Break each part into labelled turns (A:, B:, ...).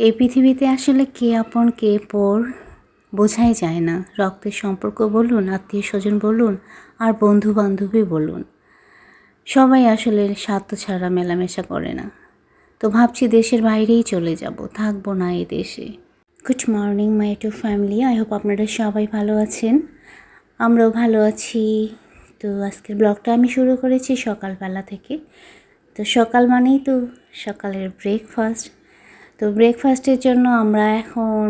A: এই পৃথিবীতে আসলে কে আপন, কে পর বোঝাই যায় না। রক্তের সম্পর্ক বলুন, আত্মীয় স্বজন বলুন, আর বন্ধু বান্ধবী বলুন। সবাই আসলে স্বার্থ ছাড়া মেলামেশা করে না। তো ভাবছি দেশের বাইরেই চলে যাব, থাকব না এই দেশে। Good morning my to family I hope আপনারা সবাই ভালো আছেন। আমরাও ভালো আছি। তো আজকের ব্লগটা আমি শুরু করেছি সকালবেলা থেকে। তো সকাল মানেই তো সকালের ব্রেকফাস্ট তো ব্রেকফাস্টের জন্য আমরা এখন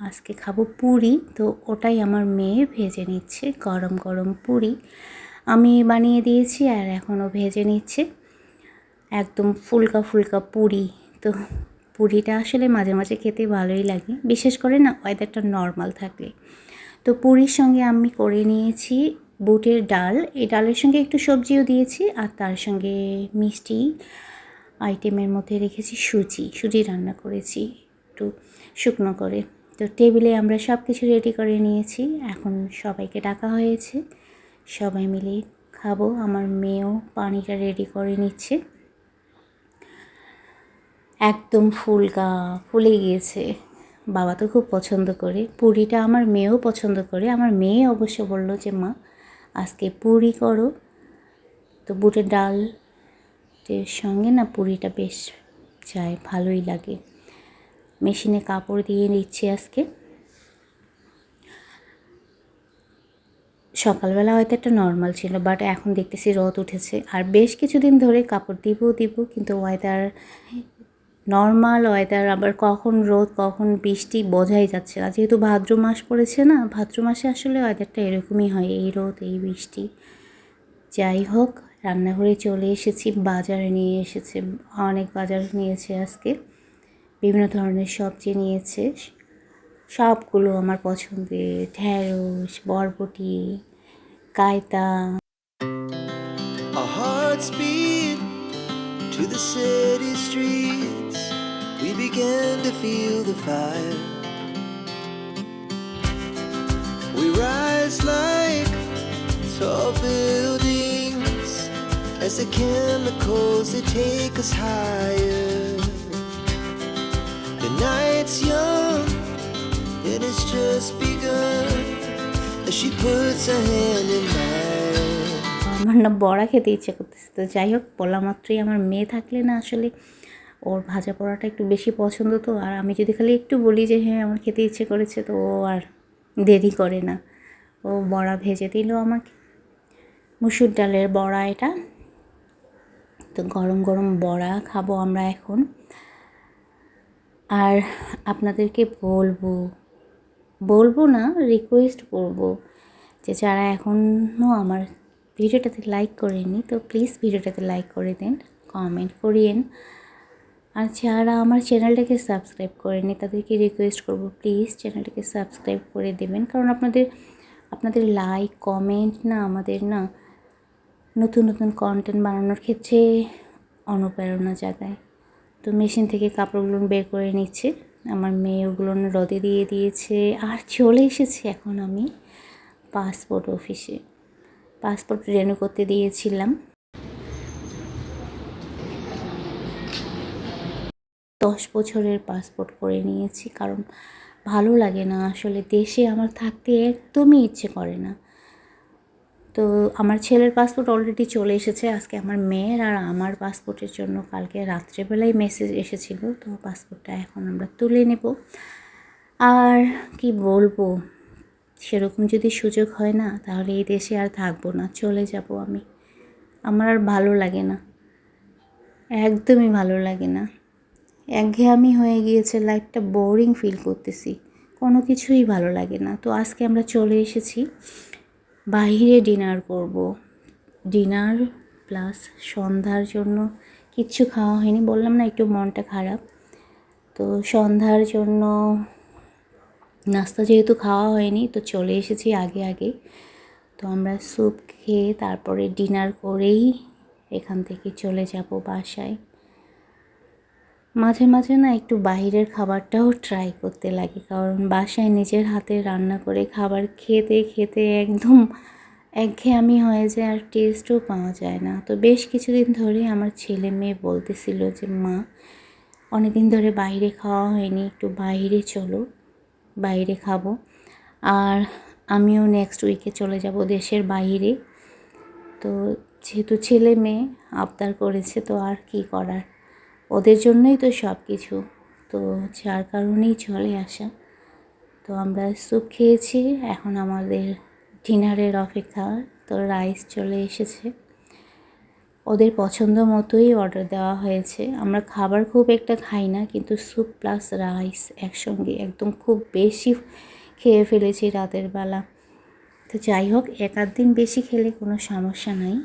A: আজকে খাব পুরি। তো ওটাই আমার মেয়ে ভেজে নিচ্ছে, গরম গরম পুরি। আমি বানিয়ে দিয়েছি আর এখনও ভেজে নিচ্ছে। একদম ফুলকা ফুলকা পুরি। তো পুরিটা আসলে মাঝে মাঝে খেতে ভালোই লাগে, বিশেষ করে না ওয়েদারটা নর্মাল থাকলে। তো পুরীর সঙ্গে আমি করে নিয়েছি বুটের ডাল। এই ডালের সঙ্গে একটু সবজিও দিয়েছি আর তার সঙ্গে মিষ্টি আইটেমের মধ্যে রেখেছি সুজি সুজি রান্না করেছি একটু শুকনো করে। তো টেবিলে আমরা সব কিছু রেডি করে নিয়েছি। এখন সবাইকে ডাকা হয়েছে। সবাই মিলে খাব। আমার মেয়েও পানিটা রেডি করে নিচ্ছে। একদম ফুলকা ফুলে গিয়েছে। বাবা তো খুব পছন্দ করে। পুরিটা আমার মেয়েও পছন্দ করে। আমার মেয়ে অবশ্য বলল যে, মা, আজকে পুরি করো। তো বুটের ডাল এর সঙ্গে না পুরিটা বেশ যায়, ভালোই লাগে। মেশিনে কাপড় দিয়ে নিচ্ছি আজকে। সকালবেলা হয়তো একটা নর্মাল ছিল বাট এখন দেখতেছি রোদ উঠেছে। আর বেশ কিছুদিন ধরে কাপড় দিব দিব, কিন্তু ওয়েদার নর্মাল ওয়েদার আবার কখন রোদ, কখন বৃষ্টি বোঝাই যাচ্ছে না। যেহেতু ভাদ্র মাস পড়েছে না, ভাদ্র মাসে আসলে ওয়েদারটা এরকমই হয়, এই রোদ, এই বৃষ্টি। যাই হোক রান্নাঘরে চলে এসেছি, বাজারে নিয়ে এসেছে, অনেক বাজার নিয়েছে আজকে। বিভিন্ন ধরনের সবজি নিয়েছে, সবগুলো আমার পছন্দের, ঢেঁড়স, বরবটি কায়তা
B: We rise like as the chemicals, they take us higher. The night's young, and it's just begun. As she puts her hand in mine.
A: আমার না বড়া খেতে ইচ্ছে করতেছে। তো যাই হোক বলা মাত্রই আমার মেয়ে থাকলে না আসলে ওর ভাজা পড়াটা একটু বেশি পছন্দ তো। আর আমি যদি খালি একটু বলি যে হ্যাঁ আমার খেতে ইচ্ছে করেছে, তো ও আর দেরি করে না। ও বড়া ভেজে দিল আমাকে। মুসুর ডালের বড়া এটা। তো গরম গরম বড়া খাব আমরা এখন। আর আপনাদেরকে বলব বলব না রিকোয়েস্ট করব যে যারা এখনও আমার ভিডিওটাতে লাইক করেনি তো প্লিজ ভিডিওটাতে লাইক করে দিন কমেন্ট করিয়েন। আর যারা আমার চ্যানেলটাকে সাবস্ক্রাইব করেনি তাদেরকে রিকোয়েস্ট করব প্লিজ চ্যানেলটাকে সাবস্ক্রাইব করে দেবেন। কারণ আপনাদের আপনাদের লাইক কমেন্ট না আমাদের না নতুন নতুন কন্টেন্ট বানানোর ক্ষেত্রে অনুপ্রেরণা জাগায়। তো মেশিন থেকে কাপড়গুলো বের করে নিচ্ছে। আমার মেয়ে ওগুলো রদে দিয়ে দিয়েছে। আর চলে এসেছি এখন আমি পাসপোর্ট অফিসে পাসপোর্ট রেনু করতে দিয়েছিলাম। দশ বছরের পাসপোর্ট করে নিয়েছি। কারণ ভালো লাগে না আসলে। দেশে আমার থাকতে একদমই ইচ্ছে করে না। তো আমার ছেলের পাসপোর্ট অলরেডি চলে এসেছে, আজকে আমার মেয়ের আর আমার পাসপোর্টের জন্য কালকে রাত্রেবেলায় মেসেজ এসেছিল, তো পাসপোর্টটা এখন আমরা তুলে নেব। আর কি বলব, সেরকম যদি সুযোগ হয় না, তাহলে এই দেশে আর থাকব না, চলে যাব আমি। আমার আর ভালো লাগে না, একদমই ভালো লাগে না। একঘেয়ামি হয়ে গিয়েছে লাইফটা বোরিং ফিল করতেছি, কোনো কিছুই ভালো লাগে না। তো আজকে আমরা চলে এসেছি বাইরে ডিনার করব। ডিনার প্লাস সন্ধ্যার জন্য কিচ্ছু খাওয়া হয়নি। বললাম না, একটু মনটা খারাপ। তো সন্ধ্যার জন্য নাস্তা যেহেতু খাওয়া হয়নি, তো চলে এসেছি আগে আগে। তো আমরা স্যুপ খেয়ে তারপরে ডিনার করেই এখান থেকে চলে যাব বাসায়। মাঝে মাঝে না একটু বাইরের খাবারটাও ট্রাই করতে লাগে। কারণ বাসায় নিজের হাতে রান্না করে খাবার খেতে খেতে একদম একঘেয়েমি হয়ে যায় আর টেস্টও পাওয়া যায় না। তো বেশ কিছুদিন ধরে আমার ছেলে মেয়ে বলতেছিল যে, মা অনেক দিন ধরে বাইরে খাওয়া হয়নি, একটু বাইরে চলো, বাইরে খাব। আর আমিও নেক্সট উইকে চলে যাব দেশের বাইরে। তো যেহেতু ছেলে মেয়ে, আবদার করেছে, তো আর কি করার? ওদের জন্যই তো সব কিছু তো যার কারণেই চলে আসা। তো আমরা স্যুপ খেয়েছি, এখন আমাদের ডিনারের অপেক্ষা। তো রাইস চলে এসেছে। ওদের পছন্দ মতোই অর্ডার দেওয়া হয়েছে। আমরা খাবার খুব একটা খাই না, কিন্তু স্যুপ প্লাস রাইস একসঙ্গে একদম খুব বেশি খেয়ে ফেলেছি রাতের বেলা। তো যাই হোক, এক দিন বেশি খেলে কোনো সমস্যা নাই।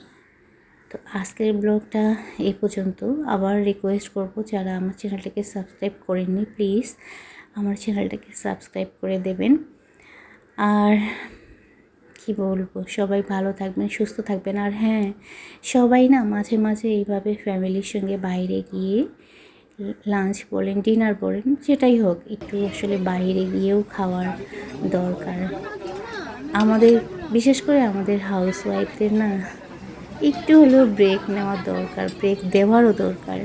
A: তো আজকের ব্লগটা এই পর্যন্ত। আবার রিকোয়েস্ট করব যারা আমার চ্যানেলটাকে সাবস্ক্রাইব করেননি প্লিজ আমার চ্যানেলটাকে সাবস্ক্রাইব করে দেবেন। আর কি বলব, সবাই ভালো থাকবেন, সুস্থ থাকবেন। আর হ্যাঁ সবাই না মাঝে মাঝে এইভাবে ফ্যামিলির সঙ্গে বাইরে গিয়ে লাঞ্চ বলেন ডিনার বলেন, যেটাই হোক, একটু আসলে বাইরে গিয়েও খাওয়ার দরকার। আমাদের, বিশেষ করে আমাদের হাউস ওয়াইফদের না একটু হলেও ব্রেক নেওয়ার দরকার ব্রেক দেওয়ারও দরকার।